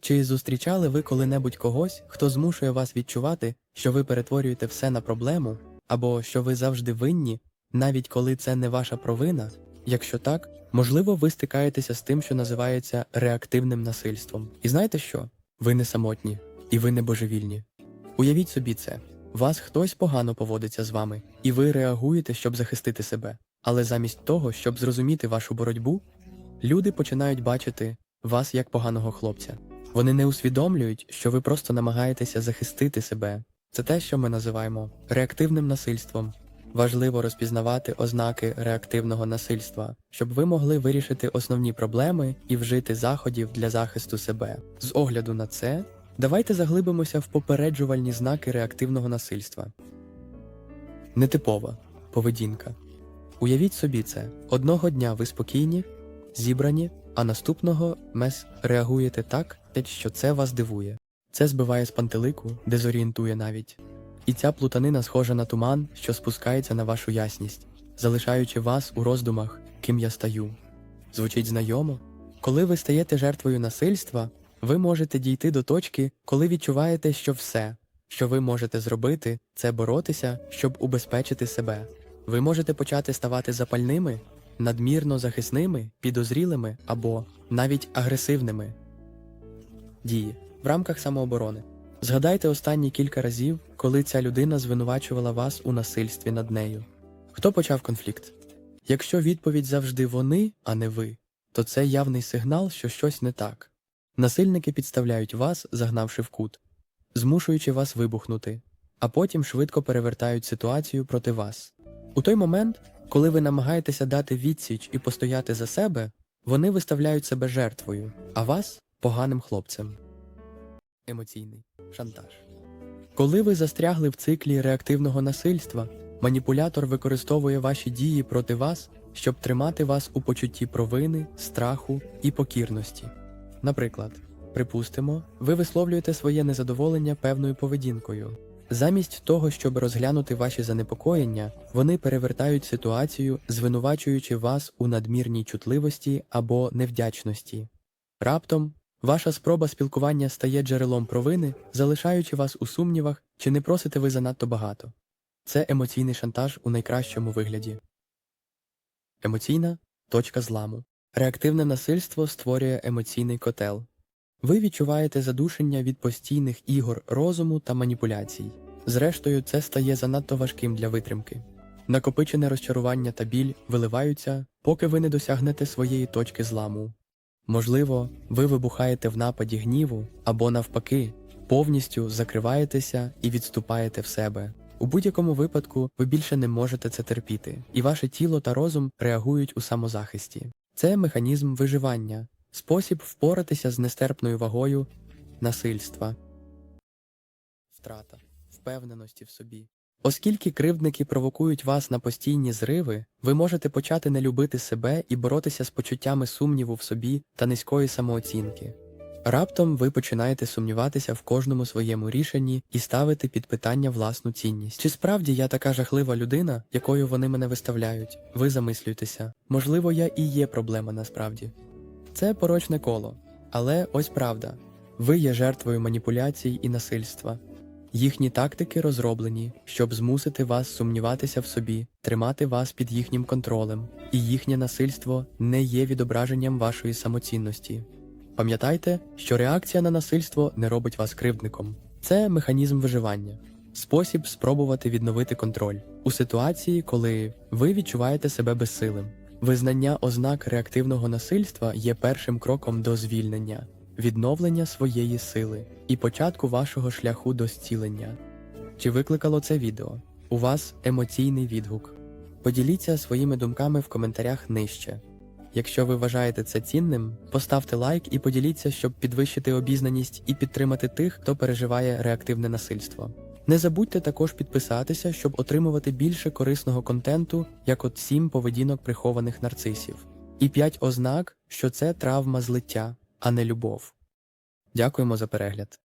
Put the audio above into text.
Чи зустрічали ви коли-небудь когось, хто змушує вас відчувати, що ви перетворюєте все на проблему, або що ви завжди винні, навіть коли це не ваша провина? Якщо так, можливо, ви стикаєтеся з тим, що називається реактивним насильством. І знаєте що? Ви не самотні, і ви не божевільні. Уявіть собі це. Вас хтось погано поводиться з вами, і ви реагуєте, щоб захистити себе. Але замість того, щоб зрозуміти вашу боротьбу, люди починають бачити вас як поганого хлопця. Вони не усвідомлюють, що ви просто намагаєтеся захистити себе. Це те, що ми називаємо реактивним насильством. Важливо розпізнавати ознаки реактивного насильства, щоб ви могли вирішити основні проблеми і вжити заходів для захисту себе. З огляду на це, давайте заглибимося в попереджувальні знаки реактивного насильства. Нетипова поведінка. Уявіть собі це: одного дня ви спокійні, зібрані, а наступного мес реагуєте так, що це вас дивує. Це збиває з пантелику, дезорієнтує навіть. І ця плутанина схожа на туман, що спускається на вашу ясність, залишаючи вас у роздумах, ким я стаю. Звучить знайомо? Коли ви стаєте жертвою насильства, ви можете дійти до точки, коли відчуваєте, що все, що ви можете зробити, це боротися, щоб убезпечити себе. Ви можете почати ставати запальними, надмірно захисними, підозрілими або навіть агресивними. Дії в рамках самооборони. Згадайте останні кілька разів, коли ця людина звинувачувала вас у насильстві над нею. Хто почав конфлікт? Якщо відповідь завжди вони, а не ви, то це явний сигнал, що щось не так. Насильники підставляють вас, загнавши в кут, змушуючи вас вибухнути, а потім швидко перевертають ситуацію проти вас. У той момент, коли ви намагаєтеся дати відсіч і постояти за себе, вони виставляють себе жертвою, а вас поганим хлопцем. Емоційний шантаж. Коли ви застрягли в циклі реактивного насильства, маніпулятор використовує ваші дії проти вас, щоб тримати вас у почутті провини, страху і покірності. Наприклад, припустимо, ви висловлюєте своє незадоволення певною поведінкою. Замість того, щоб розглянути ваші занепокоєння, вони перевертають ситуацію, звинувачуючи вас у надмірній чутливості або невдячності. Раптом ваша спроба спілкування стає джерелом провини, залишаючи вас у сумнівах, чи не просите ви занадто багато. Це емоційний шантаж у найкращому вигляді. Емоційна точка зламу. Реактивне насильство створює емоційний котел. Ви відчуваєте задушення від постійних ігор розуму та маніпуляцій. Зрештою, це стає занадто важким для витримки. Накопичене розчарування та біль виливаються, поки ви не досягнете своєї точки зламу. Можливо, ви вибухаєте в нападі гніву або, навпаки, повністю закриваєтеся і відступаєте в себе. У будь-якому випадку ви більше не можете це терпіти, і ваше тіло та розум реагують у самозахисті. Це механізм виживання, спосіб впоратися з нестерпною вагою насильства, втрата впевненості в собі. Оскільки кривдники провокують вас на постійні зриви, ви можете почати не любити себе і боротися з почуттями сумніву в собі та низької самооцінки. Раптом ви починаєте сумніватися в кожному своєму рішенні і ставити під питання власну цінність. Чи справді я така жахлива людина, якою вони мене виставляють? Ви замислюєтеся, можливо, я і є проблема насправді. Це порочне коло. Але ось правда ви є жертвою маніпуляцій і насильства. Їхні тактики розроблені, щоб змусити вас сумніватися в собі, тримати вас під їхнім контролем, і їхнє насильство не є відображенням вашої самоцінності. Пам'ятайте, що реакція на насильство не робить вас кривдником. Це механізм виживання, спосіб спробувати відновити контроль у ситуації, коли ви відчуваєте себе безсилим. Визнання ознак реактивного насильства є першим кроком до звільнення, відновлення своєї сили і початку вашого шляху до зцілення. Чи викликало це відео? У вас емоційний відгук? Поділіться своїми думками в коментарях нижче. Якщо ви вважаєте це цінним, поставте лайк і поділіться, щоб підвищити обізнаність і підтримати тих, хто переживає реактивне насильство. Не забудьте також підписатися, щоб отримувати більше корисного контенту, як от 7 поведінок прихованих нарцисів, і 5 ознак, що це травма злиття, а не любов. Дякуємо за перегляд.